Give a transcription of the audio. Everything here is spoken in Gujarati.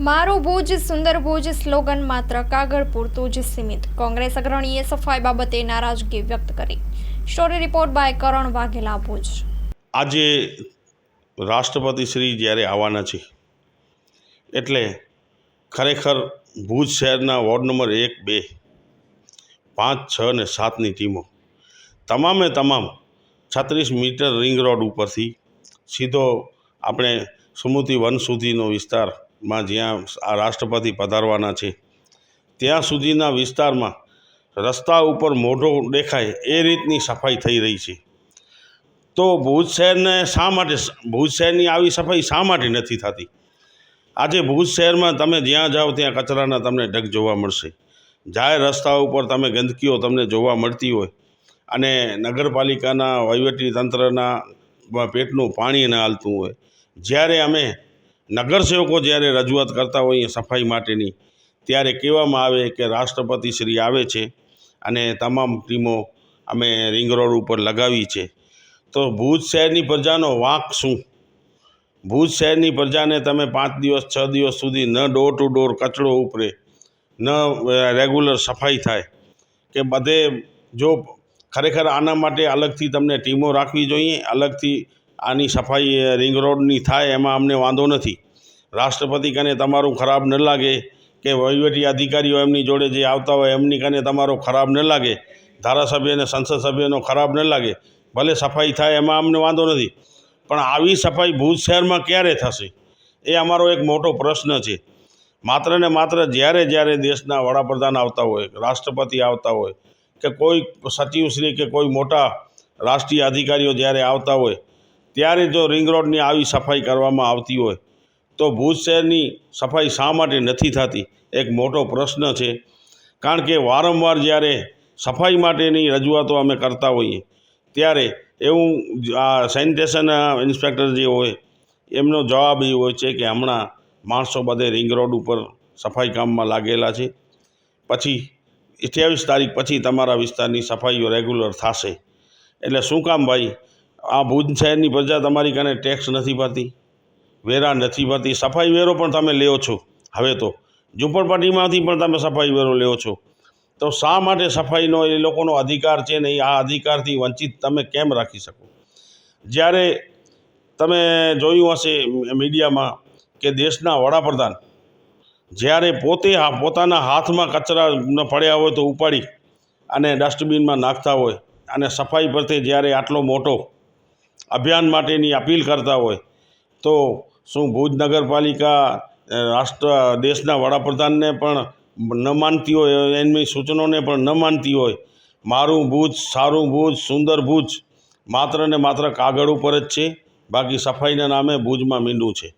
મારું ભુજ, સુંદર ભુજ સ્લોગન માત્ર કાગળ પૂરતું જ સીમિત. કોંગ્રેસ અગ્રણીએ સફાઈ બાબતે નારાજગી વ્યક્ત કરી. Story report by Karan Vaghela, Bhuj. આજે રાષ્ટ્રપતિ શ્રી જ્યારે આવવાના છે, એટલે ખરેખર ભુજ શહેરના વોર્ડ નંબર એક, બે, પાંચ, છ અને સાતની ટીમો તમામે તમામ છત્રીસ મીટર રિંગ રોડ ઉપરથી સીધો આપણે સમુદ્રી વન સુધીનો વિસ્તારમાં જ્યાં આ રાષ્ટ્રપતિ પધારવાના છે, ત્યાં સુધીના વિસ્તારમાં રસ્તા ઉપર મોઢો દેખાય એ રીતની સફાઈ થઈ રહી છે. તો ભુજ શહેરને શા માટે ભુજ શહેરની આવી સફાઈ શા માટે નથી થતી? આજે ભુજ શહેરમાં તમે જ્યાં જાઓ ત્યાં કચરાના તમને ઢગ જોવા મળશે. જાહેર રસ્તા ઉપર તમે ગંદકીઓ તમને જોવા મળતી હોય. અને નગરપાલિકાના વહીવટી તંત્રના પેટનું પાણી ન હાલતું હોય. જ્યારે અમે નગરસેવકો જ્યારે રજૂઆત કરતા હોઈએ સફાઈ માટેની, ત્યારે કહેવામાં આવે કે રાષ્ટ્રપતિ શ્રી આવે છે અને તમામ ટીમો અમે રિંગ રોડ ઉપર લગાવી છે. તો ભુજ શહેરની પ્રજાનો વાંક શું? ભુજ શહેરની પ્રજાને તમે પાંચ દિવસ, છ દિવસ સુધી ન ડોર ટુ ડોર કચરો ઉપરે, ન રેગ્યુલર સફાઈ થાય, કે બધે જો ખરેખર આના માટે અલગથી તમને ટીમો રાખવી જોઈએ, અલગથી આની સફાઈ રિંગ રોડની થાય એમાં અમને વાંધો નથી. રાષ્ટ્રપતિ કને તમારું ખરાબ ન લાગે કે વહીવટી અધિકારીઓ એમની જોડે જે આવતા હોય એમની કને તમારો ખરાબ ન લાગે, ધારાસભ્ય અને સંસદ સભ્યનો ખરાબ ન લાગે, ભલે સફાઈ થાય એમાં અમને વાંધો નથી. પણ આવી સફાઈ ભુજ શહેરમાં ક્યારે થશે? એ અમારો એક મોટો પ્રશ્ન છે. માત્ર ને માત્ર જ્યારે જ્યારે દેશના વડાપ્રધાન આવતા હોય, રાષ્ટ્રપતિ આવતા હોય, કે કોઈ સચિવશ્રી કે કોઈ મોટા રાષ્ટ્રીય અધિકારીઓ જ્યારે આવતા હોય, ત્યારે જો રિંગ રોડની આવી સફાઈ કરવામાં આવતી હોય તો ભુજ શહેરની સફાઈ શા માટે નથી થતી? એક મોટો પ્રશ્ન છે. કારણ કે વારંવાર જ્યારે સફાઈ માટેની રજૂઆતો અમે કરતા હોઈએ, ત્યારે એવું આ સેનિટેશન ઇન્સ્પેક્ટર જે હોય, એમનો જવાબ એ હોય છે કે હમણાં માણસો બધે રિંગ રોડ ઉપર સફાઈ કામમાં લાગેલા છે. પછી અઠ્યાવીસ તારીખ પછી તમારા વિસ્તારની સફાઈઓ રેગ્યુલર થશે. એટલે શું કામ ભાઈ? આ ભુજ શહેરની પ્રજા તમારી કાને ટેક્સ નથી ભરતી? વેરા નથી ભરતી સફાઈ વેરો પણ તમે લ્યો છો. હવે તો ઝૂંપડપટ્ટીમાંથી પણ તમે સફાઈ વેરો લ્યો છો. તો શા માટે સફાઈનો એ લોકોનો અધિકાર છે ને આ અધિકારથી વંચિત તમે કેમ રાખી શકો? જ્યારે તમે જોયું હશે મીડિયામાં કે દેશના વડાપ્રધાન જ્યારે પોતે પોતાના હાથમાં કચરા પડ્યા હોય તો ઉપાડી અને ડસ્ટબિનમાં નાખતા હોય અને સફાઈ પ્રત્યે જ્યારે આટલો મોટો અભિયાન માટેની અપીલ કરતા હોય તો શું ભુજ નગરપાલિકા રાષ્ટ્ર, દેશના વડાપ્રધાનને પણ ન માનતી હોય, એમની સૂચનોને પણ ન માનતી હોય. મારું ભુજ સારું ભુજ, સુંદર ભુજ માત્ર ને માત્ર કાગળ ઉપર જ છે. બાકી સફાઈના નામે ભુજમાં મીંડું છે.